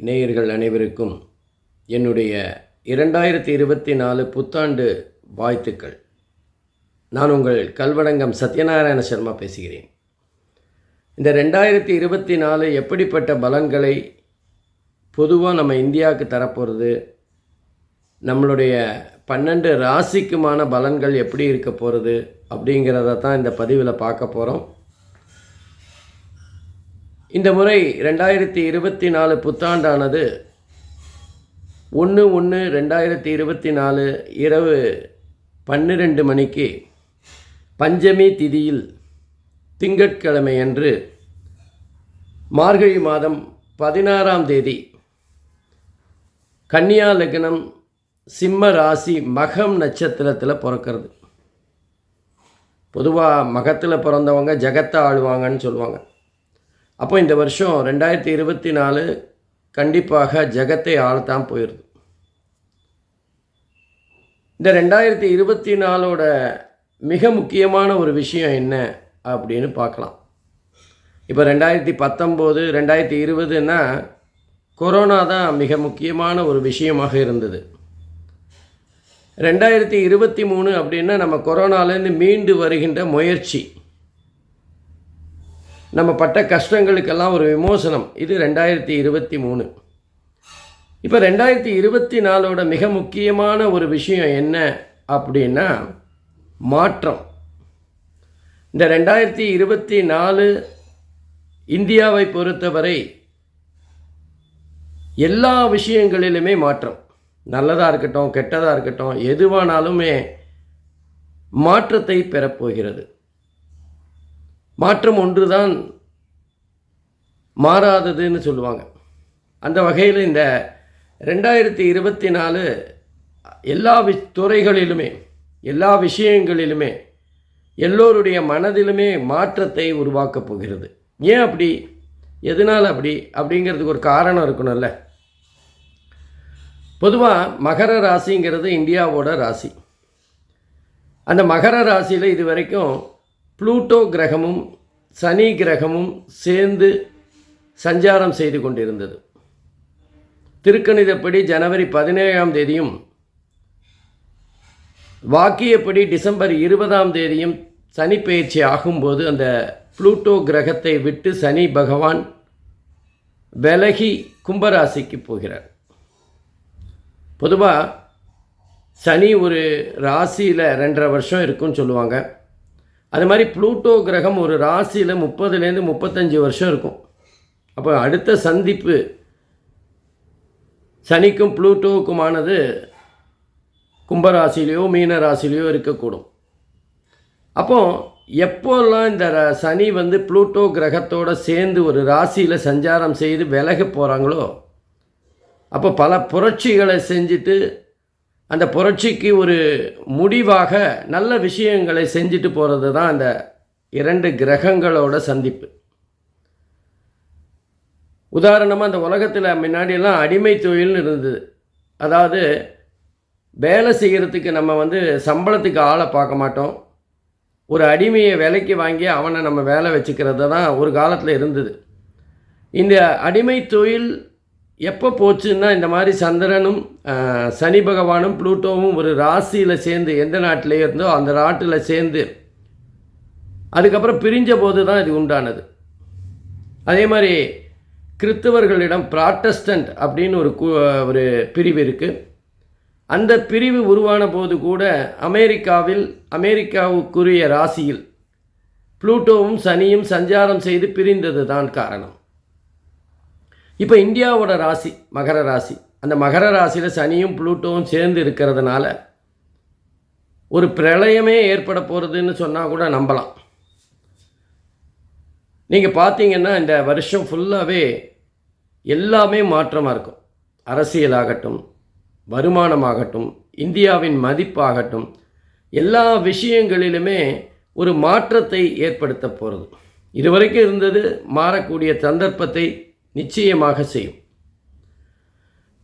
நேயர்கள் அனைவருக்கும் என்னுடைய இரண்டாயிரத்தி இருபத்தி நாலு புத்தாண்டு வாழ்த்துக்கள். நான் உங்கள் கல்வடங்கம் சத்யநாராயண சர்மா பேசுகிறேன். இந்த ரெண்டாயிரத்தி இருபத்தி நாலு எப்படிப்பட்ட பலன்களை பொதுவாக நம்ம இந்தியாவுக்கு தரப்போகிறது நம்மளுடைய பன்னெண்டு ராசிக்குமான பலன்கள் எப்படி இருக்க போகிறது அப்படிங்கிறத தான் இந்த பதிவில் பார்க்க போகிறோம் இந்த முறை ரெண்டாயிரத்தி இருபத்தி நாலு புத்தாண்டானது ஒன்று ஒன்று ரெண்டாயிரத்தி இருபத்தி நாலு இரவு பன்னிரெண்டு மணிக்கு பஞ்சமி திதியில் திங்கட்கிழமை அன்று மார்கழி மாதம் பதினாறாம் தேதி கன்னியா லக்னம் சிம்ம ராசி மகம் நட்சத்திரத்தில் பிறக்கிறது. பொதுவாக மகத்தில் பிறந்தவங்க ஜெகத்தை ஆளுவாங்கன்னு சொல்லுவாங்க. அப்போ இந்த வருஷம் ரெண்டாயிரத்தி இருபத்தி நாலு கண்டிப்பாக ஜெகத்தை ஆளத்தான் போயிடுது இந்த ரெண்டாயிரத்தி இருபத்தி நாலோட மிக முக்கியமான ஒரு விஷயம் என்ன அப்படின்னு பார்க்கலாம். இப்போ ரெண்டாயிரத்தி பத்தொம்போது ரெண்டாயிரத்தி இருபதுன்னா கொரோனா தான் மிக முக்கியமான ஒரு விஷயமாக இருந்தது. ரெண்டாயிரத்தி இருபத்தி மூணு அப்படின்னா நம்ம கொரோனாலேருந்து மீண்டு வருகின்ற முயற்சி. நம்ம பட்ட கஷ்டங்களுக்கெல்லாம் ஒரு விமோசனம். இது ரெண்டாயிரத்தி இருபத்தி மூணு. இப்போ ரெண்டாயிரத்தி இருபத்தி நாலோட மிக முக்கியமான ஒரு விஷயம் என்ன அப்படின்னா மாற்றம். இந்த ரெண்டாயிரத்தி இருபத்தி நாலு இந்தியாவை பொறுத்தவரை எல்லா விஷயங்களிலுமே மாற்றம். நல்லதாக இருக்கட்டும் கெட்டதாக இருக்கட்டும் எதுவானாலுமே மாற்றத்தை பெறப்போகிறது மாற்றம் ஒன்று தான் மாறாததுன்னு சொல்லுவாங்க. அந்த வகையில் இந்த ரெண்டாயிரத்தி இருபத்தி நாலு எல்லா வி துறைகளிலுமே எல்லா விஷயங்களிலுமே எல்லோருடைய மனதிலுமே மாற்றத்தை உருவாக்கப் போகிறது. ஏன் அப்படி? எதனால் அப்படி? அப்படிங்கிறதுக்கு ஒரு காரணம் இருக்கணும்ல. பொதுவாக மகர ராசிங்கிறது இந்தியாவோட ராசி. அந்த மகர ராசியில் இது வரைக்கும் ப்ளூட்டோ கிரகமும் சனி கிரகமும் சேர்ந்து சஞ்சாரம் செய்து கொண்டிருந்தது. திருக்கணிதப்படி ஜனவரி பதினேழாம் தேதியும் வாக்கியப்படி டிசம்பர் இருபதாம் தேதியும் சனி பயிற்சி ஆகும்போது அந்த ப்ளூட்டோ கிரகத்தை விட்டு சனி பகவான் விலகி கும்பராசிக்கு போகிறார். பொதுவாக சனி ஒரு ராசியில் ரெண்டரை வருஷம் இருக்குன்னு சொல்லுவாங்க. அது மாதிரி ப்ளூட்டோ கிரகம் ஒரு ராசியில் முப்பதுலேருந்து முப்பத்தஞ்சு வருஷம் இருக்கும். அப்போ அடுத்த சந்திப்பு சனிக்கும் ப்ளூட்டோவுக்குமானது கும்பராசிலேயோ மீன ராசிலேயோ இருக்கக்கூடும். அப்போ எப்போல்லாம் இந்த சனி வந்து ப்ளூட்டோ கிரகத்தோடு சேர்ந்து ஒரு ராசியில் சஞ்சாரம் செய்து விலக போகிறாங்களோ அப்போ பல புரட்சிகளை செஞ்சுட்டு அந்த புரட்சிக்கு ஒரு முடிவாக நல்ல விஷயங்களை செஞ்சுட்டு போகிறது தான் அந்த இரண்டு கிரகங்களோட சந்திப்பு. உதாரணமாக அந்த உலகத்தில் முன்னாடியெல்லாம் அடிமை தொழில்னு இருந்தது. அதாவது வேலை செய்கிறதுக்கு நம்ம வந்து சம்பளத்துக்கு ஆளை பார்க்க மாட்டோம். ஒரு அடிமையை விலைக்கு வாங்கி அவனை நம்ம வேலை வச்சுக்கிறது தான் ஒரு காலத்தில் இருந்தது. இந்த அடிமை தொழில் எப்போ போச்சுன்னா இந்த மாதிரி சந்திரனும் சனி பகவானும் ப்ளூட்டோவும் ஒரு ராசியில் சேர்ந்து எந்த நாட்டிலே இருந்தோ அந்த நாட்டில் சேர்ந்து அதுக்கப்புறம் பிரிஞ்ச போது தான் இது உண்டானது. அதே மாதிரி கிறிஸ்தவர்களிடம் ப்ராட்டஸ்டன்ட் அப்படின்னு ஒரு கு ஒரு பிரிவு இருக்குது அந்த பிரிவு உருவான போது கூட அமெரிக்காவில் அமெரிக்காவுக்குரிய ராசியில் ப்ளூட்டோவும் சனியும் சஞ்சாரம் செய்து பிரிந்தது தான் காரணம். இப்போ இந்தியாவோட ராசி மகர ராசி. அந்த மகர ராசியில் சனியும் புளூட்டோவும் சேர்ந்து இருக்கிறதுனால ஒரு பிரளயமே ஏற்பட போகிறதுன்னு சொன்னால் கூட நம்பலாம். நீங்கள் பார்த்தீங்கன்னா இந்த வருஷம் ஃபுல்லாகவே எல்லாமே மாற்றமாக இருக்கும். அரசியலாகட்டும் வருமானமாகட்டும் இந்தியாவின் மதிப்பாகட்டும் எல்லா விஷயங்களிலுமே ஒரு மாற்றத்தை ஏற்படுத்த போகிறது இதுவரைக்கும் இருந்தது மாறக்கூடிய சந்தர்ப்பத்தை நிச்சயமாக செய்யும்.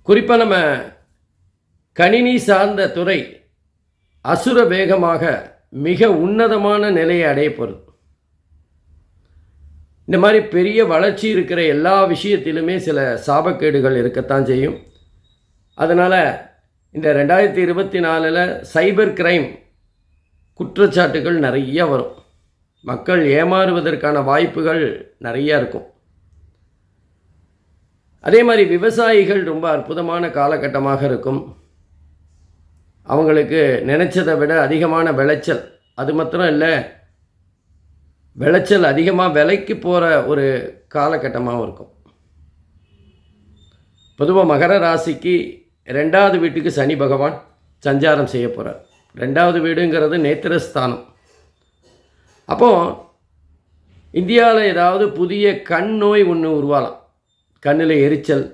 குறிப்பாக நம்ம கணினி சார்ந்த துறை அசுர வேகமாக மிக உன்னதமான நிலையை அடைய போகிறது இந்த மாதிரி பெரிய வளர்ச்சி இருக்கிற எல்லா விஷயத்திலுமே சில சாபக்கேடுகள் இருக்கத்தான் செய்யும். அதனால் இந்த ரெண்டாயிரத்தி இருபத்தி நாலில் சைபர் கிரைம் குற்றச்சாட்டுகள் நிறைய வரும். மக்கள் ஏமாறுவதற்கான வாய்ப்புகள் நிறையா இருக்கும். அதே மாதிரி விவசாயிகள் ரொம்ப அற்புதமான காலகட்டமாக இருக்கும். அவங்களுக்கு நினச்சதை விட அதிகமான விளைச்சல் அது மாத்திரம் இல்லை விளைச்சல் அதிகமாக விலைக்கு போகிற ஒரு காலகட்டமாகவும் இருக்கும். பொதுவாக மகர ராசிக்கு ரெண்டாவது வீட்டுக்கு சனி பகவான் சஞ்சாரம் செய்ய போகிறார் ரெண்டாவது வீடுங்கிறது நேத்திரஸ்தானம். அப்போது இந்தியாவில் ஏதாவது புதிய கண் நோய் ஒன்று உருவாகலாம் கண்ணில் எரிச்சல்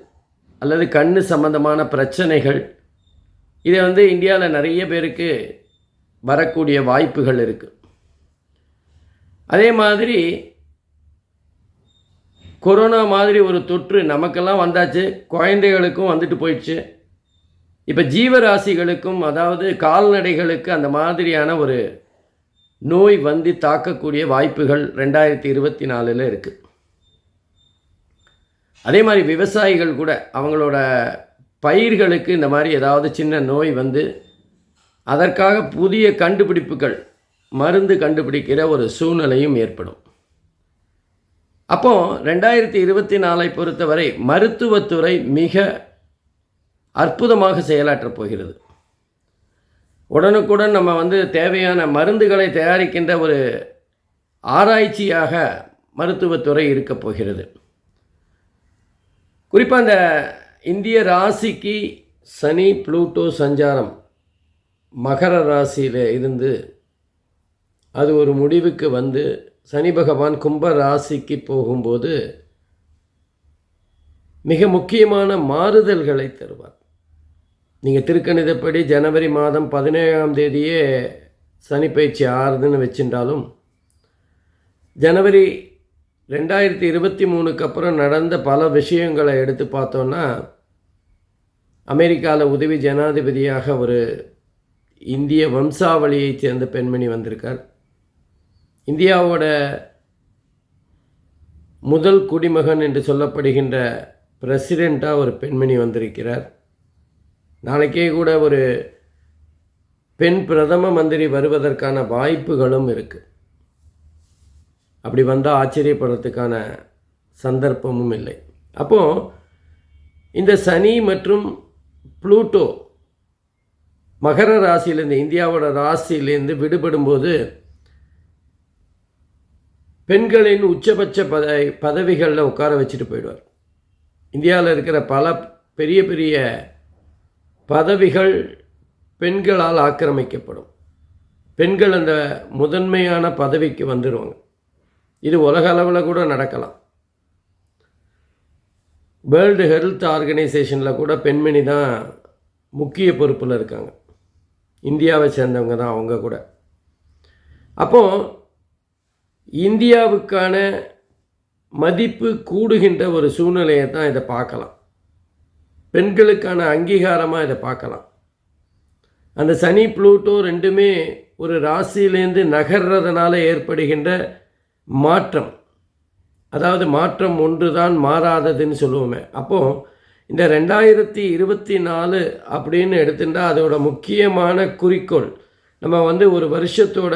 அல்லது கண் சம்பந்தமான பிரச்சனைகள். இதை வந்து இந்தியாவில் நிறைய பேருக்கு வரக்கூடிய வாய்ப்புகள் இருக்குது அதே மாதிரி கொரோனா மாதிரி ஒரு தொற்று நமக்கெல்லாம் வந்தாச்சு. குழந்தைகளுக்கும் வந்துட்டு போயிடுச்சு. இப்போ ஜீவராசிகளுக்கும் அதாவது கால்நடைகளுக்கு அந்த மாதிரியான ஒரு நோய் வந்து தாக்கக்கூடிய வாய்ப்புகள் ரெண்டாயிரத்தி இருபத்தி நாலில் இருக்குது அதே மாதிரி விவசாயிகள் கூட அவங்களோட பயிர்களுக்கு இந்த மாதிரி ஏதாவது சின்ன நோய் வந்து அதற்காக புதிய கண்டுபிடிப்புகள் மருந்து கண்டுபிடிக்கிற ஒரு சூழ்நிலையும் ஏற்படும். அப்போ ரெண்டாயிரத்தி இருபத்தி நாலை பொறுத்தவரை மருத்துவத்துறை மிக அற்புதமாக செயலாற்றப் போகிறது. உடனுக்குடன் நம்ம வந்து தேவையான மருந்துகளை தயாரிக்கின்ற ஒரு ஆராய்ச்சியாக மருத்துவத்துறை இருக்கப் போகிறது. குறிப்பாக அந்த இந்திய ராசிக்கு சனி ப்ளூட்டோ சஞ்சாரம் மகர ராசியில் இருந்து அது ஒரு முடிவுக்கு வந்து சனி பகவான் கும்ப ராசிக்கு போகும்போது மிக முக்கியமான மாறுதல்களை தருவார். நீங்கள் திருக்கணிதப்படி ஜனவரி மாதம் பதினேழாம் தேதியே சனி பயிற்சி ஆறுதுன்னு வச்சுட்டாலும் ஜனவரி ரெண்டாயிரத்தி இருபத்தி மூணுக்கு அப்புறம் நடந்த பல விஷயங்களை எடுத்து பார்த்தோன்னா அமெரிக்காவில் உதவி ஜனாதிபதியாக ஒரு இந்திய வம்சாவளியைச் சேர்ந்த பெண்மணி வந்திருக்கார். இந்தியாவோட முதல் குடிமகன் என்று சொல்லப்படுகின்ற பிரசிடெண்ட்டாக ஒரு பெண்மணி வந்திருக்கிறார். நாளைக்கே கூட ஒரு பெண் பிரதம மந்திரி வருவதற்கான வாய்ப்புகளும் இருக்குது அப்படி வந்தால் ஆச்சரியப்படுறதுக்கான சந்தர்ப்பமும் இல்லை. அப்போது இந்த சனி மற்றும் ப்ளூட்டோ மகர ராசியிலேருந்து இந்தியாவோட ராசியிலேருந்து விடுபடும்போது பெண்களின் உச்சபட்ச பத பதவிகளில் உட்கார வச்சுட்டு போயிடுவார். இந்தியாவில் இருக்கிற பல பெரிய பெரிய பதவிகள் பெண்களால் ஆக்கிரமிக்கப்படும். பெண்கள் அந்த முதன்மையான பதவிக்கு வந்துடுவாங்க இது உலக அளவில் கூட நடக்கலாம். வேர்ல்டு ஹெல்த் ஆர்கனைசேஷனில் கூட பெண்மணி தான் முக்கிய பொறுப்பில் இருக்காங்க. இந்தியாவை சேர்ந்தவங்க தான் அவங்க கூட. அப்போது இந்தியாவுக்கான மதிப்பு கூடுகின்ற ஒரு சூழ்நிலையை தான் இதை பார்க்கலாம். பெண்களுக்கான அங்கீகாரமாக இதை பார்க்கலாம். அந்த சனி ப்ளூட்டோ ரெண்டுமே ஒரு ராசியிலேருந்து நகர்றதுனால ஏற்படுகின்ற மாற்றம். அதாவது மாற்றம் ஒன்று தான் மாறாததுன்னு சொல்லுவோமே. அப்போது இந்த ரெண்டாயிரத்தி இருபத்தி நாலு அப்படின்னு எடுத்துட்டால் அதோட முக்கியமான குறிக்கோள் நம்ம வந்து ஒரு வருஷத்தோட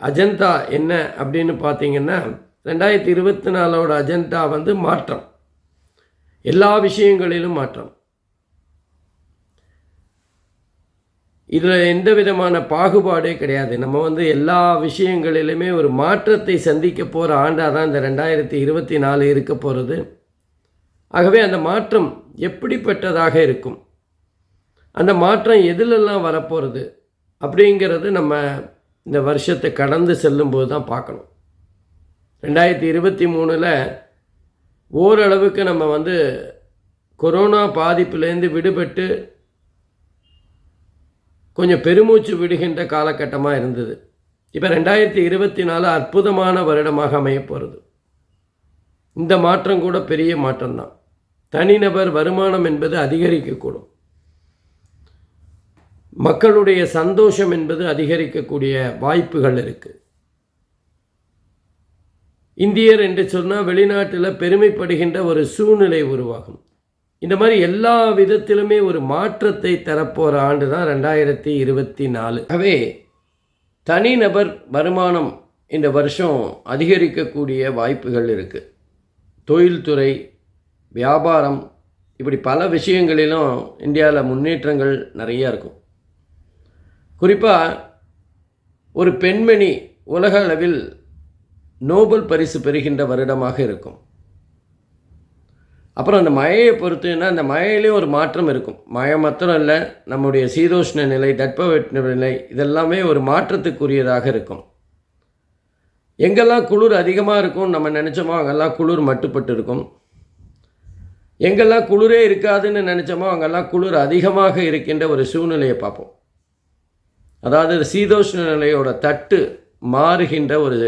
அஜெண்டா என்ன அப்படின்னு பார்த்தீங்கன்னா ரெண்டாயிரத்தி இருபத்தி நாலோட அஜெண்டா வந்து மாற்றம். எல்லா விஷயங்களிலும் மாற்றம். இதில் எந்த விதமான பாகுபாடே கிடையாது. நம்ம வந்து எல்லா விஷயங்களிலுமே ஒரு மாற்றத்தை சந்திக்க போகிற ஆண்டாக தான் இந்த ரெண்டாயிரத்தி இருபத்தி நாலு இருக்க போகிறது ஆகவே அந்த மாற்றம் எப்படிப்பட்டதாக இருக்கும்? அந்த மாற்றம் எதிலெல்லாம் வரப்போகிறது அப்படிங்கிறது நம்ம இந்த வருஷத்தை கடந்து செல்லும்போது தான் பார்க்கணும். ரெண்டாயிரத்தி இருபத்தி மூணில் ஓரளவுக்கு நம்ம வந்து கொரோனா பாதிப்புலேருந்து விடுபட்டு கொஞ்சம் பெருமூச்சு விடுகின்ற காலகட்டமாக இருந்தது. இப்போ ரெண்டாயிரத்தி இருபத்தி நாலு அற்புதமான வருடமாக அமைய போகிறது இந்த மாற்றம் கூட பெரிய மாற்றம்தான் தனிநபர் வருமானம் என்பது அதிகரிக்கக்கூடும். மக்களுடைய சந்தோஷம் என்பது அதிகரிக்கக்கூடிய வாய்ப்புகள் இருக்குது இந்தியர் என்று சொன்னால் வெளிநாட்டில் பெருமைப்படுகின்ற ஒரு சூழ்நிலை உருவாகும். இந்த மாதிரி எல்லா விதத்திலுமே ஒரு மாற்றத்தை தரப்போகிற ஆண்டு தான் ரெண்டாயிரத்தி இருபத்தி நாலு. ஆகவே தனிநபர் வருமானம் இந்த வருஷம் அதிகரிக்கக்கூடிய வாய்ப்புகள் இருக்குது தொழில்துறை வியாபாரம் இப்படி பல விஷயங்களிலும் இந்தியாவில் முன்னேற்றங்கள் நிறையா இருக்கும். குறிப்பாக ஒரு பெண்மணி உலக அளவில் நோபல் பரிசு பெறுகின்ற வருடமாக இருக்கும். அப்புறம் அந்த மழையை பொறுத்துன்னா அந்த மழையிலையும் ஒரு மாற்றம் இருக்கும். மழை மாத்திரம் இல்லை நம்முடைய சீதோஷ்ண நிலை தட்பவெட்ப நிலை இதெல்லாமே ஒரு மாற்றத்துக்குரியதாக இருக்கும். எங்கெல்லாம் குளிர் அதிகமாக இருக்கும் நம்ம நினச்சோமோ அங்கெல்லாம் குளிர் மட்டுப்பட்டு இருக்கும். எங்கெல்லாம் குளிரே இருக்காதுன்னு நினச்சோமோ அங்கெல்லாம் குளிர் அதிகமாக இருக்கின்ற ஒரு சூழ்நிலையை பார்ப்போம். அதாவது சீதோஷ்ண நிலையோட தட்டு மாறுகின்ற ஒரு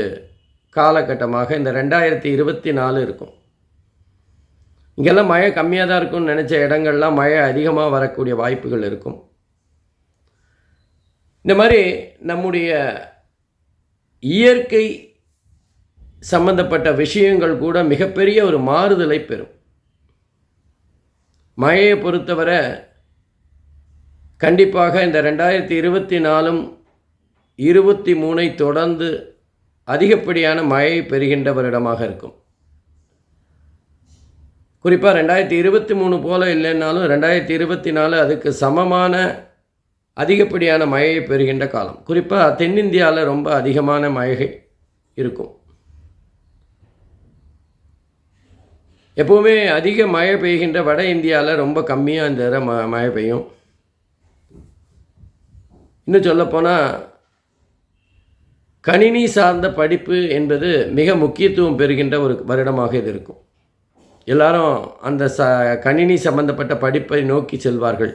காலகட்டமாக இந்த ரெண்டாயிரத்தி இருபத்தி நாலு இருக்கும். இங்கெல்லாம் மழை கம்மியாக தான் இருக்கும்னு நினச்ச இடங்கள்லாம் மழை அதிகமாக வரக்கூடிய வாய்ப்புகள் இருக்கும். இந்த மாதிரி நம்முடைய இயற்கை சம்பந்தப்பட்ட விஷயங்கள் கூட மிகப்பெரிய ஒரு மாறுதலை பெறும். மழையை பொறுத்தவரை கண்டிப்பாக இந்த ரெண்டாயிரத்தி இருபத்தி நாலும் இருபத்தி மூணை தொடர்ந்து அதிகப்படியான மழை பெறுகின்ற வருடமாக இருக்கும். குறிப்பாக ரெண்டாயிரத்தி இருபத்தி மூணு போல் இல்லைன்னாலும் ரெண்டாயிரத்தி இருபத்தி நாலு அதுக்கு சமமான அதிகப்படியான மழையை பெறுகின்ற காலம். குறிப்பாக தென்னிந்தியாவில் ரொம்ப அதிகமான மழை இருக்கும். எப்போவுமே அதிக மழை பெய்கின்ற வட இந்தியாவில் ரொம்ப கம்மியாக இந்த தடவை ம மழை பெய்யும். இன்னும் சொல்லப்போனால் கணினி சார்ந்த படிப்பு என்பது மிக முக்கியத்துவம் பெறுகின்ற ஒரு வருடமாக இது இருக்கும். எல்லாரும் அந்த ச கணினி சம்பந்தப்பட்ட படிப்பை நோக்கி செல்வார்கள்.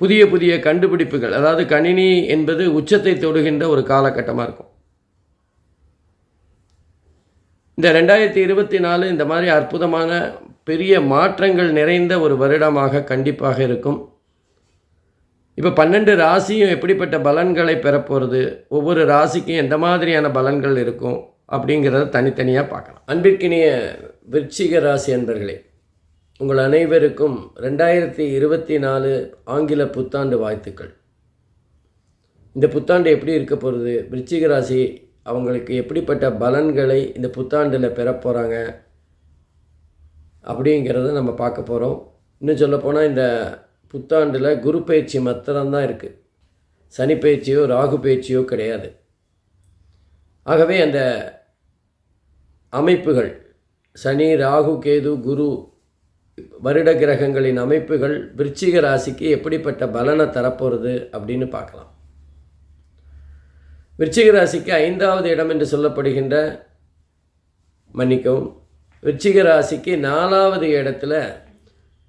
புதிய புதிய கண்டுபிடிப்புகள் அதாவது கணினி என்பது உச்சத்தை தொடுகின்ற ஒரு காலகட்டமாக இருக்கும். இந்த ரெண்டாயிரத்தி இருபத்தி நாலு இந்த மாதிரி அற்புதமான பெரிய மாற்றங்கள் நிறைந்த ஒரு வருடமாக கண்டிப்பாக இருக்கும். இப்போ பன்னெண்டு ராசியும் எப்படிப்பட்ட பலன்களை பெறப்போகிறது ஒவ்வொரு ராசிக்கும் எந்த மாதிரியான பலன்கள் இருக்கும்? அப்படிங்கிறத தனித்தனியாக பார்க்கலாம். அன்பிற்கினிய விருச்சிக ராசி அன்பர்களே உங்கள் அனைவருக்கும் ரெண்டாயிரத்தி இருபத்தி நாலு ஆங்கில புத்தாண்டு வாழ்த்துக்கள். இந்த புத்தாண்டு எப்படி இருக்க போகிறது விருச்சிக ராசி அவங்களுக்கு எப்படிப்பட்ட பலன்களை இந்த புத்தாண்டில் பெற போகிறாங்க அப்படிங்கிறத நம்ம பார்க்க போகிறோம் இன்னும் சொல்லப்போனால் இந்த புத்தாண்டில் குரு பயிற்சி மாத்திரம்தான் இருக்குது சனி பயிற்சியோ ராகு பயிற்சியோ கிடையாது. ஆகவே அந்த அமைப்புகள் சனி ராகு கேது குரு வருட கிரகங்களின் அமைப்புகள் விருச்சிக ராசிக்கு எப்படிப்பட்ட பலனை தரப்போகிறது அப்படின்னு பார்க்கலாம். விருச்சிக ராசிக்கு ஐந்தாவது இடம் என்று சொல்லப்படுகின்ற மன்னிக்கவும் விருச்சிக ராசிக்கு நாலாவது இடத்துல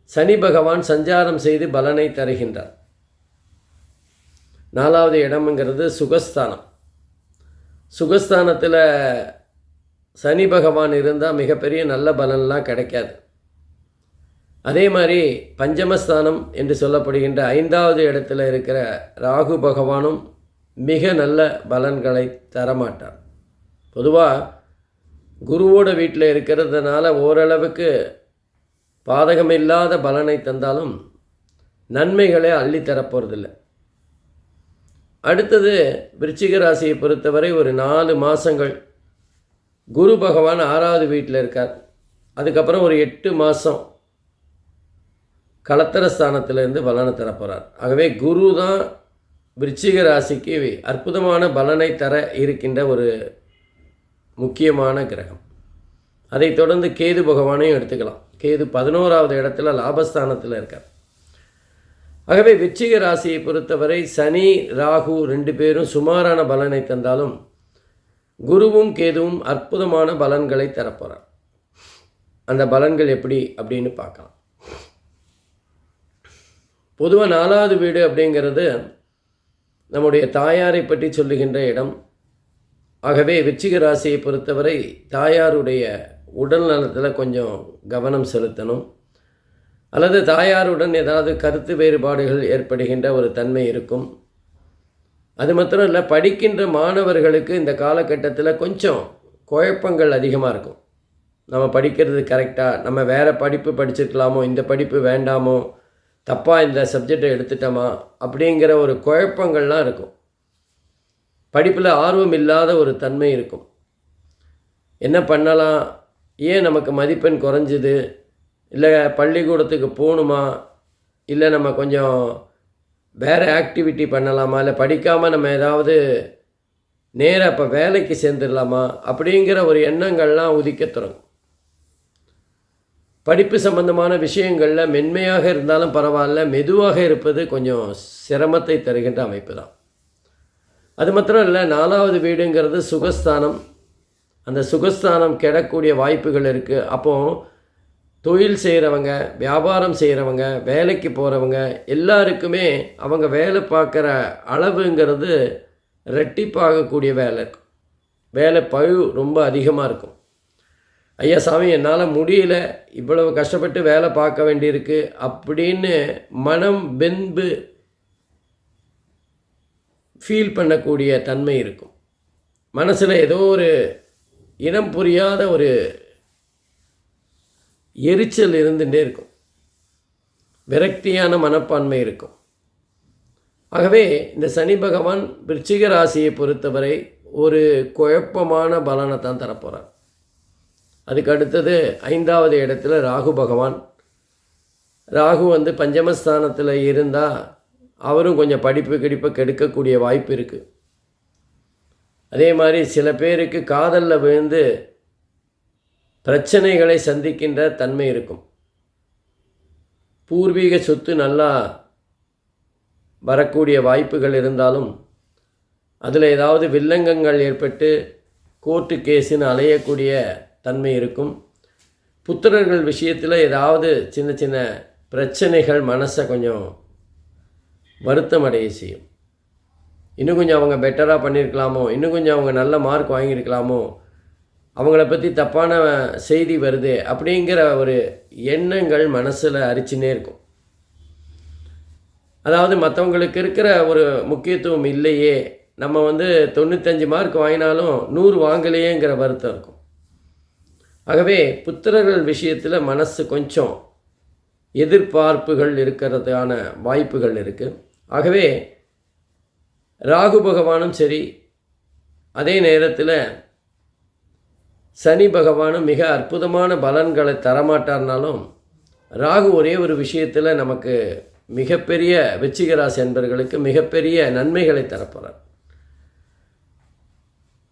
சனி பகவான் சஞ்சாரம் செய்து பலனை தருகின்றார். நாலாவது இடம்ங்கிறது சுகஸ்தானம். சுகஸ்தானத்தில் சனி பகவான் இருந்தால் மிகப்பெரிய நல்ல பலன்லாம் கிடைக்காது. அதே மாதிரி பஞ்சமஸ்தானம் என்று சொல்லப்படுகின்ற ஐந்தாவது இடத்துல இருக்கிற ராகு பகவானும் மிக நல்ல பலன்களை தரமாட்டார். பொதுவாக குருவோட வீட்டில் இருக்கிறதுனால ஓரளவுக்கு பாதகமில்லாத பலனை தந்தாலும் நன்மைகளை அள்ளி தரப்போகிறதில்ல அடுத்தது விருச்சிக ராசியை பொறுத்தவரை ஒரு நாலு மாதங்கள் குரு பகவான் ஆறாவது வீட்டில் இருக்கார். அதுக்கப்புறம் ஒரு எட்டு மாதம் களத்திர ஸ்தானத்திலேருந்து பலனை தரப்போகிறார் ஆகவே குரு தான் விருச்சிக ராசிக்கு அற்புதமான பலனை தர இருக்கின்ற ஒரு முக்கியமான கிரகம். அதை தொடர்ந்து கேது பகவானையும் எடுத்துக்கலாம். கேது பதினோராவது இடத்துல லாபஸ்தானத்தில் இருக்கார். ஆகவே விச்சிக ராசியை பொறுத்தவரை சனி ராகு ரெண்டு பேரும் சுமாரான பலனை தந்தாலும் குருவும் கேதுவும் அற்புதமான பலன்களை தரப்போகிறார் அந்த பலன்கள் எப்படி அப்படின்னு பார்க்கலாம். பொதுவாக நாலாவது வீடு அப்படிங்கிறது நம்முடைய தாயாரை பற்றி சொல்லுகின்ற இடம். ஆகவே விச்சிக ராசியை பொறுத்தவரை தாயாருடைய உடல் நலத்தில் கொஞ்சம் கவனம் செலுத்தணும். அல்லது தாயாருடன் ஏதாவது கருத்து வேறுபாடுகள் ஏற்படுகின்ற ஒரு தன்மை இருக்கும். அது மாத்திரம் இல்லை படிக்கின்ற மாணவர்களுக்கு இந்த காலகட்டத்தில் கொஞ்சம் குழப்பங்கள் அதிகமாக இருக்கும். நம்ம படிக்கிறது கரெக்டாக நம்ம வேறு படிப்பு படிச்சிருக்கலாமோ இந்த படிப்பு வேண்டாமோ தப்பாக இந்த சப்ஜெக்டை எடுத்துட்டோமா அப்படிங்கிற ஒரு குழப்பங்கள்லாம் இருக்கும். படிப்பில் ஆர்வம் இல்லாத ஒரு தன்மை இருக்கும். என்ன பண்ணலாம்? ஏன் நமக்கு மதிப்பெண் குறைஞ்சிது? இல்லை பள்ளிக்கூடத்துக்கு போகணுமா இல்லை நம்ம கொஞ்சம் வேறு ஆக்டிவிட்டி பண்ணலாமா? இல்லை படிக்காமல் நம்ம ஏதாவது நேராக இப்போ வேலைக்கு சேர்ந்துடலாமா? அப்படிங்கிற ஒரு எண்ணங்கள்லாம் உதிக்க தொடங்கும். படிப்பு சம்பந்தமான விஷயங்களில் மென்மையாக இருந்தாலும் பரவாயில்ல மெதுவாக இருப்பது கொஞ்சம் சிரமத்தை தருகின்ற அமைப்பு தான் அது மாத்திரம் இல்லை நாலாவது வீடுங்கிறது சுகஸ்தானம். அந்த சுகஸ்தானம் கிடக்கூடிய வாய்ப்புகள் இருக்குது அப்போது தொழில் செய்கிறவங்க வியாபாரம் செய்கிறவங்க வேலைக்கு போகிறவங்க எல்லாருக்குமே அவங்க வேலை பார்க்குற அளவுங்கிறது ரெட்டிப்பாகக்கூடிய வேலை இருக்கும் வேலை பழு ரொம்ப அதிகமாக இருக்கும். ஐயா சாமி என்னால் முடியல. இவ்வளவு கஷ்டப்பட்டு வேலை பார்க்க வேண்டியிருக்கு அப்படின்னு மனம் வென்பு ஃபீல் பண்ணக்கூடிய தன்மை இருக்கும். மனசில் ஏதோ ஒரு இனம் புரியாத ஒரு எரிச்சல் இருந்துகிட்டே இருக்கும். விரக்தியான மனப்பான்மை இருக்கும். ஆகவே இந்த சனி பகவான் விருச்சிக ராசியை பொறுத்தவரை ஒரு குழப்பமான பலனை தான் தரப்போகிறார் அதுக்கு அடுத்தது ஐந்தாவது இடத்துல ராகு பகவான். ராகு வந்து பஞ்சமஸ்தானத்தில் இருந்தால் அவரும் கொஞ்சம் படிப்பு கிடிப்பை கெடுக்கக்கூடிய வாய்ப்பு இருக்குது அதே மாதிரி சில பேருக்கு காதலில் விழுந்து பிரச்சனைகளை சந்திக்கின்ற தன்மை இருக்கும். பூர்வீக சொத்து நல்லா வரக்கூடிய வாய்ப்புகள் இருந்தாலும் அதில் ஏதாவது வில்லங்கங்கள் ஏற்பட்டு கோர்ட்டு கேஸுன்னு அலையக்கூடிய தன்மை இருக்கும். புத்திரர்கள் விஷயத்தில் ஏதாவது சின்ன சின்ன பிரச்சனைகள் மனசை கொஞ்சம் வருத்தம் அடைய செய்யும். இன்னும் கொஞ்சம் அவங்க பெட்டராக பண்ணியிருக்கலாமோ இன்னும் கொஞ்சம் அவங்க நல்ல மார்க் வாங்கியிருக்கலாமோ அவங்கள பற்றி தப்பான செய்தி வருது அப்படிங்கிற ஒரு எண்ணங்கள் மனசில் அரிச்சுனே இருக்கும். அதாவது மற்றவங்களுக்கு இருக்கிற ஒரு முக்கியத்துவம் இல்லையே நம்ம வந்து தொண்ணூத்தஞ்சு மார்க் வாங்கினாலும் நூறு வாங்கலையேங்கிற வருத்தம் இருக்கும். ஆகவே புத்திரர்கள் விஷயத்தில் மனசு கொஞ்சம் எதிர்பார்ப்புகள் இருக்கிறதான வாய்ப்புகள் இருக்குது ஆகவே ராகு பகவானும் சரி அதே நேரத்தில் சனி பகவானும் மிக அற்புதமான பலன்களை தரமாட்டார்னாலும் ராகு ஒரே ஒரு விஷயத்தில் நமக்கு மிகப்பெரிய வெச்சிகராசி என்பர்களுக்கு மிகப்பெரிய நன்மைகளை தரப்போகிறார்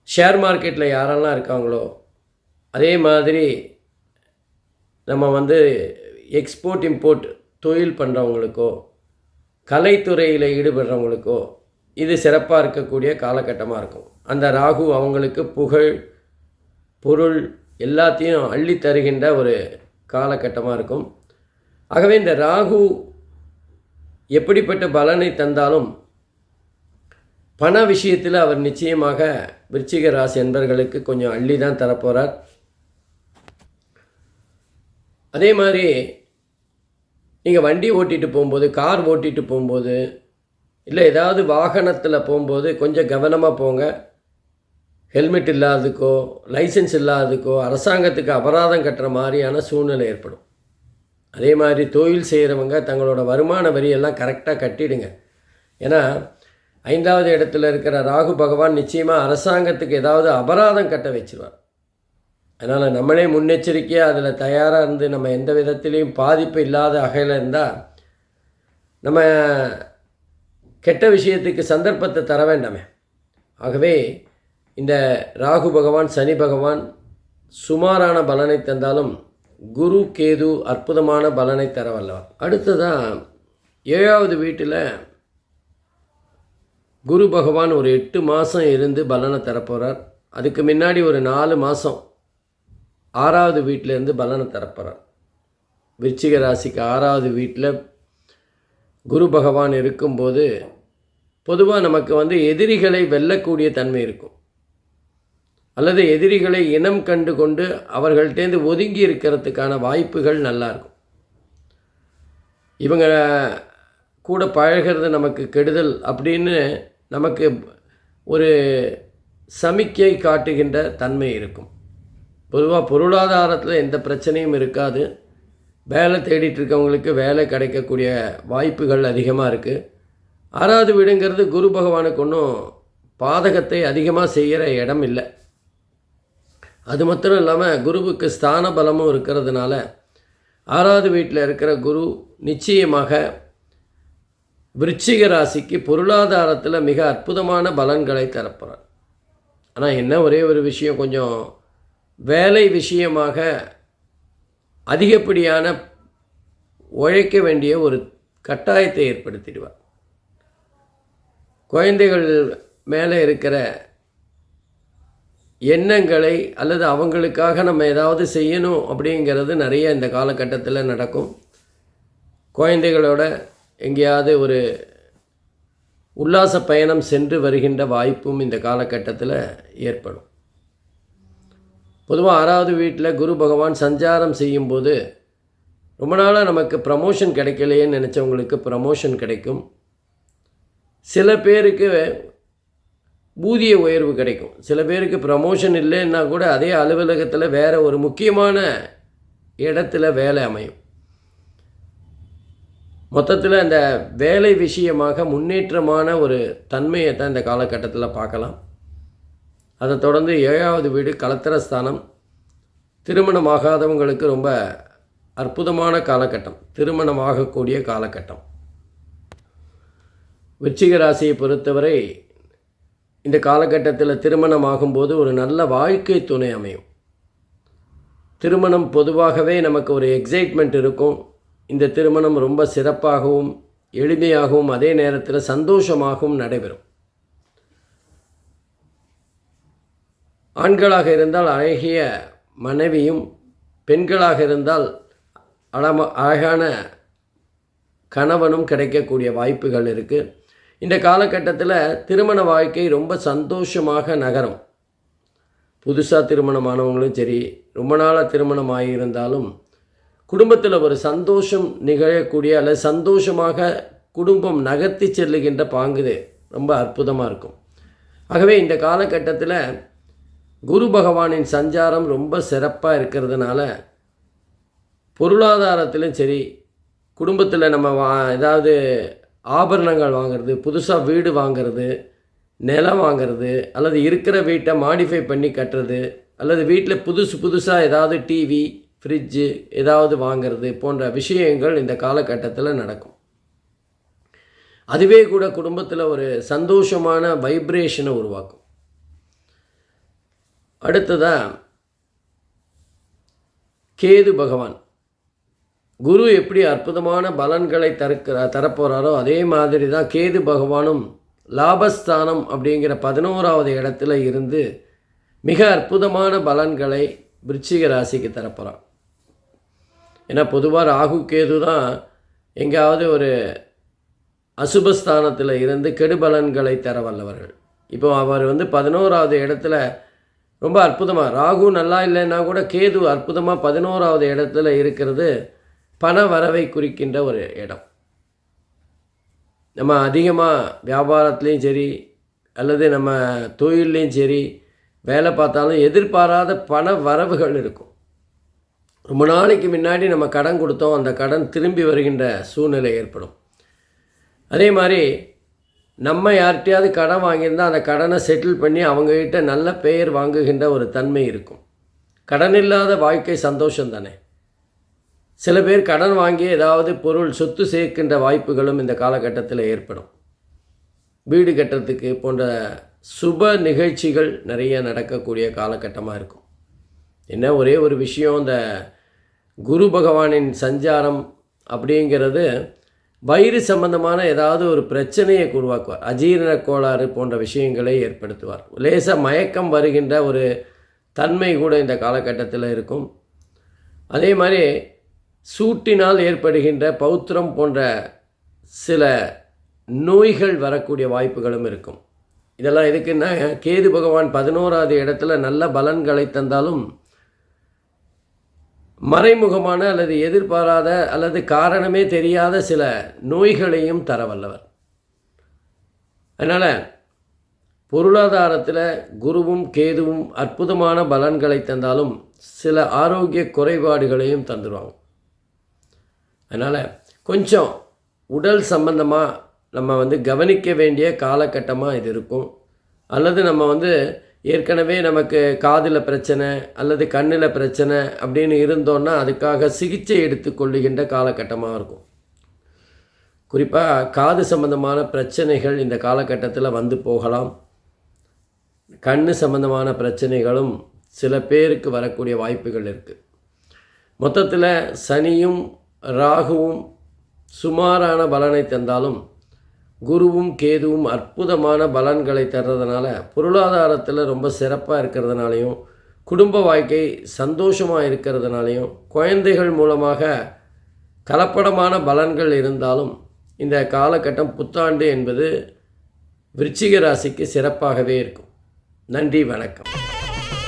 ஷேர் மார்க்கெட்டில் யாரெல்லாம் இருக்காங்களோ அதே மாதிரி நம்ம வந்து எக்ஸ்போர்ட் இம்போர்ட் தொழில் பண்ணுறவங்களுக்கோ கலைத்துறையில் ஈடுபடுறவங்களுக்கோ இது சிறப்பாக இருக்கக்கூடிய காலகட்டமாக இருக்கும். அந்த ராகு அவங்களுக்கு புகழ் பொருள் எல்லாத்தையும் அள்ளி தருகின்ற ஒரு காலகட்டமாக இருக்கும். ஆகவே இந்த ராகு எப்படிப்பட்ட பலனை தந்தாலும் பண விஷயத்தில் அவர் நிச்சயமாக விருச்சிக ராசி என்பர்களுக்கு கொஞ்சம் அள்ளி தான் தரப்போகிறார் அதே மாதிரி நீங்கள் வண்டி ஓட்டிகிட்டு போகும்போது கார் ஓட்டிகிட்டு போகும்போது இல்லை ஏதாவது வாகனத்தில் போகும்போது கொஞ்சம் கவனமாக போங்க. ஹெல்மெட் இல்லாததுக்கோ லைசன்ஸ் இல்லாததுக்கோ அரசாங்கத்துக்கு அபராதம் கட்டுற மாதிரியான சூழ்நிலை ஏற்படும். அதே மாதிரி தொழில் செய்கிறவங்க தங்களோட வருமான வரியெல்லாம் கரெக்டாக கட்டிடுங்க. ஏன்னா ஐந்தாவது இடத்துல இருக்கிற ராகு பகவான் நிச்சயமாக அரசாங்கத்துக்கு ஏதாவது அபராதம் கட்ட வச்சிருவார். அதனால் நம்மளே முன்னெச்சரிக்கையாக அதில் தயாராக இருந்து நம்ம எந்த விதத்திலையும் பாதிப்பு இல்லாத அகையில் இருந்தால் நம்ம கெட்ட விஷயத்துக்கு சந்தர்ப்பத்தை தர வேண்டாமே. ஆகவே இந்த ராகு பகவான் சனி பகவான் சுமாரான பலனை தந்தாலும் குரு கேது அற்புதமான பலனை தர வல்லவர் அடுத்ததாக ஏழாவது வீட்டில் குரு பகவான் ஒரு எட்டு மாதம் இருந்து பலனை தரப்போகிறார் அதுக்கு முன்னாடி ஒரு நாலு மாதம் ஆறாவது வீட்டிலேருந்து பலனை தரப்போகிறார் விருச்சிக ராசிக்கு ஆறாவது வீட்டில் குரு பகவான் இருக்கும்போது பொதுவாக நமக்கு வந்து எதிரிகளை வெல்லக்கூடிய தன்மை இருக்கும். அல்லது எதிரிகளை இனம் கண்டு கொண்டு அவர்கள்டேந்து ஒதுங்கி இருக்கிறதுக்கான வாய்ப்புகள் நல்லாயிருக்கும் இவங்க கூட பழகிறது நமக்கு கெடுதல் அப்படின்னு நமக்கு ஒரு சமிக்கை காட்டுகின்ற தன்மை இருக்கும். பொதுவாக பொருளாதாரத்தில் எந்த பிரச்சனையும் இருக்காது. வேலை தேடிட்டு இருக்கவங்களுக்கு வேலை கிடைக்கக்கூடிய வாய்ப்புகள் அதிகமாக இருக்குது ஆறாவது வீடுங்கிறது குரு பகவானுக்கு ஒன்றும் பாதகத்தை அதிகமாக செய்கிற இடம் இல்லை. அது மாத்திரம் இல்லாமல் குருவுக்கு ஸ்தான பலமும் இருக்கிறதுனால ஆறாவது வீட்டில் இருக்கிற குரு நிச்சயமாக விருச்சிக ராசிக்கு பொருளாதாரத்தில் மிக அற்புதமான பலன்களை தரப்போகிறார் ஆனால் என்ன ஒரே ஒரு விஷயம் கொஞ்சம் வேலை விஷயமாக அதிகப்படியான உழைக்க வேண்டிய ஒரு கட்டாயத்தை ஏற்படுத்திடுவார். குழந்தைகள் மேலே இருக்கிற எண்ணங்களை அல்லது அவங்களுக்காக நம்ம ஏதாவது செய்யணும் அப்படிங்கிறது நிறைய இந்த காலகட்டத்தில் நடக்கும். குழந்தைகளோட எங்கேயாவது ஒரு உல்லாச பயணம் சென்று வருகின்ற வாய்ப்பும் இந்த காலகட்டத்தில் ஏற்படும். பொதுவாக ஆறாவது வீட்டில் குரு பகவான் சஞ்சாரம் செய்யும்போது ரொம்ப நாளாக நமக்கு ப்ரமோஷன் கிடைக்கலையேன்னு நினச்சவங்களுக்கு ப்ரமோஷன் கிடைக்கும். சில பேருக்கு ஊதிய உயர்வு கிடைக்கும். சில பேருக்கு ப்ரமோஷன் இல்லைன்னா கூட அதே அலுவலகத்தில் வேறு ஒரு முக்கியமான இடத்துல வேலை அமையும். மொத்தத்தில் அந்த வேலை விஷயமாக முன்னேற்றமான ஒரு தன்மையை தான் இந்த காலகட்டத்தில் பார்க்கலாம். அதை தொடர்ந்து ஏழாவது வீடு கலத்திரஸ்தானம் திருமணமாகாதவங்களுக்கு ரொம்ப அற்புதமான காலகட்டம். திருமணமாகக்கூடிய காலகட்டம். விருச்சிக ராசியை பொறுத்தவரை இந்த காலகட்டத்தில் திருமணம் ஆகும்போது ஒரு நல்ல வாழ்க்கை துணை அமையும். திருமணம் பொதுவாகவே நமக்கு ஒரு எக்ஸைட்மெண்ட் இருக்கும். இந்த திருமணம் ரொம்ப சிறப்பாகவும் எளிமையாகவும் அதே நேரத்தில் சந்தோஷமாகவும் நடைபெறும். ஆண்களாக இருந்தால் அழகிய மனைவியும் பெண்களாக இருந்தால் அழம அழகான கணவனும் கிடைக்கக்கூடிய வாய்ப்புகள் இருக்குது இந்த காலகட்டத்தில் திருமண வாழ்க்கை ரொம்ப சந்தோஷமாக நகரும். புதுசாக திருமணமானவங்களும் சரி ரொம்ப நாளாக திருமணம் ஆகியிருந்தாலும் குடும்பத்தில் ஒரு சந்தோஷம் நிகழக்கூடிய அல்லது சந்தோஷமாக குடும்பம் நகர்த்தி செல்லுகின்ற பாங்குது. ரொம்ப அற்புதமாக இருக்கும். ஆகவே இந்த காலகட்டத்தில் குரு பகவானின் சஞ்சாரம் ரொம்ப சிறப்பாக இருக்கிறதுனால பொருளாதாரத்திலும் சரி குடும்பத்தில் நம்ம வா ஏதாவது ஆபரணங்கள் வாங்கிறது புதுசாக வீடு வாங்கிறது நிலம் வாங்கிறது அல்லது இருக்கிற வீட்டை மாடிஃபை பண்ணி கட்டுறது அல்லது வீட்டில் புதுசு புதுசாக ஏதாவது டிவி ஃப்ரிட்ஜு ஏதாவது வாங்கிறது போன்ற விஷயங்கள் இந்த காலகட்டத்தில் நடக்கும். அதுவே கூட குடும்பத்தில் ஒரு சந்தோஷமான வைப்ரேஷனை உருவாக்கும். அடுத்ததாக கேது பகவான். குரு எப்படி அற்புதமான பலன்களை தருக்கிற தரப்போகிறாரோ அதே மாதிரி தான் கேது பகவானும் லாபஸ்தானம் அப்படிங்கிற பதினோராவது இடத்துல இருந்து மிக அற்புதமான பலன்களை விருச்சிக ராசிக்கு தரப்போகிறான் ஏன்னா பொதுவாக ராகு கேது தான் எங்கேயாவது ஒரு அசுபஸ்தானத்தில் இருந்து கெடுபலன்களை தர வல்லவர்கள். இப்போ அவர் வந்து பதினோராவது இடத்துல ரொம்ப அற்புதமாக ராகு நல்லா இல்லைன்னா கூட கேது அற்புதமாக பதினோராவது இடத்துல இருக்கிறது பண வரவை குறிக்கின்ற ஒரு இடம். நம்ம அதிகமாக வியாபாரத்துலேயும் சரி அல்லது நம்ம தொழில்லையும் சரி வேலை பார்த்தாலும் எதிர்பாராத பண வரவுகள் இருக்கும். ரொம்ப நாளைக்கு முன்னாடி நம்ம கடன் கொடுத்தோம் அந்த கடன் திரும்பி வருகின்ற சூழ்நிலை ஏற்படும். அதே மாதிரி நம்ம யார்கிட்டையாவது கடன் வாங்கியிருந்தால் அந்த கடனை செட்டில் பண்ணி அவங்கக்கிட்ட நல்ல பெயர் வாங்குகின்ற ஒரு தன்மை இருக்கும். கடன் இல்லாத வாழ்க்கை சந்தோஷம் தானே. சில பேர் கடன் வாங்கி ஏதாவது பொருள் சொத்து சேர்க்கின்ற வாய்ப்புகளும் இந்த காலகட்டத்தில் ஏற்படும். வீடு கட்டுறதுக்கு போன்ற சுப நிகழ்ச்சிகள் நிறைய நடக்கக்கூடிய காலகட்டமாக இருக்கும். என்ன ஒரே ஒரு விஷயம் இந்த குரு பகவானின் சஞ்சாரம் அப்படிங்கிறது வயிறு சம்பந்தமான ஏதாவது ஒரு பிரச்சனையை உருவாக்குவார். அஜீரண கோளாறு போன்ற விஷயங்களை ஏற்படுத்துவார். லேசாக மயக்கம் வருகின்ற ஒரு தன்மை கூட இந்த காலகட்டத்தில் இருக்கும். அதே மாதிரி சூட்டினால் ஏற்படுகின்ற பௌத்திரம் போன்ற சில நோய்கள் வரக்கூடிய வாய்ப்புகளும் இருக்கும். இதெல்லாம் எதுக்குன்னா கேது பகவான் பதினோராவது இடத்துல நல்ல பலன்களை தந்தாலும் மறைமுகமான அல்லது எதிர்பாராத அல்லது காரணமே தெரியாத சில நோய்களையும் தர வல்லவர். அதனால் பொருளாதாரத்தில் குருவும் கேதுவும் அற்புதமான பலன்களை தந்தாலும் சில ஆரோக்கிய குறைபாடுகளையும் தந்துடுவாங்க அதனால் கொஞ்சம் உடல் சம்பந்தமாக நம்ம வந்து கவனிக்க வேண்டிய காலகட்டமாக இது இருக்கும். அல்லது நம்ம வந்து ஏற்கனவே நமக்கு காதில் பிரச்சனை அல்லது கண்ணில் பிரச்சனை அப்படின்னு இருந்தோன்னா அதுக்காக சிகிச்சை எடுத்துக்கொள்ளுகின்ற காலகட்டமாக இருக்கும். குறிப்பாக காது சம்பந்தமான பிரச்சனைகள் இந்த காலகட்டத்தில் வந்து போகலாம். கண் சம்பந்தமான பிரச்சனைகளும் சில பேருக்கு வரக்கூடிய வாய்ப்புகள் இருக்குது மொத்தத்தில் சனியும் ராகுவும் சுமாரான பலனை தந்தாலும் குருவும் கேதுவும் அற்புதமான பலன்களை தர்றதுனால பொருளாதாரத்தில் ரொம்ப சிறப்பாக இருக்கிறதுனாலையும் குடும்ப வாழ்க்கை சந்தோஷமாக இருக்கிறதுனாலையும் குழந்தைகள் மூலமாக கலப்படமான பலன்கள் இருந்தாலும் இந்த காலகட்டம் புத்தாண்டு என்பது விருச்சிக ராசிக்கு சிறப்பாகவே இருக்கும். நன்றி வணக்கம்.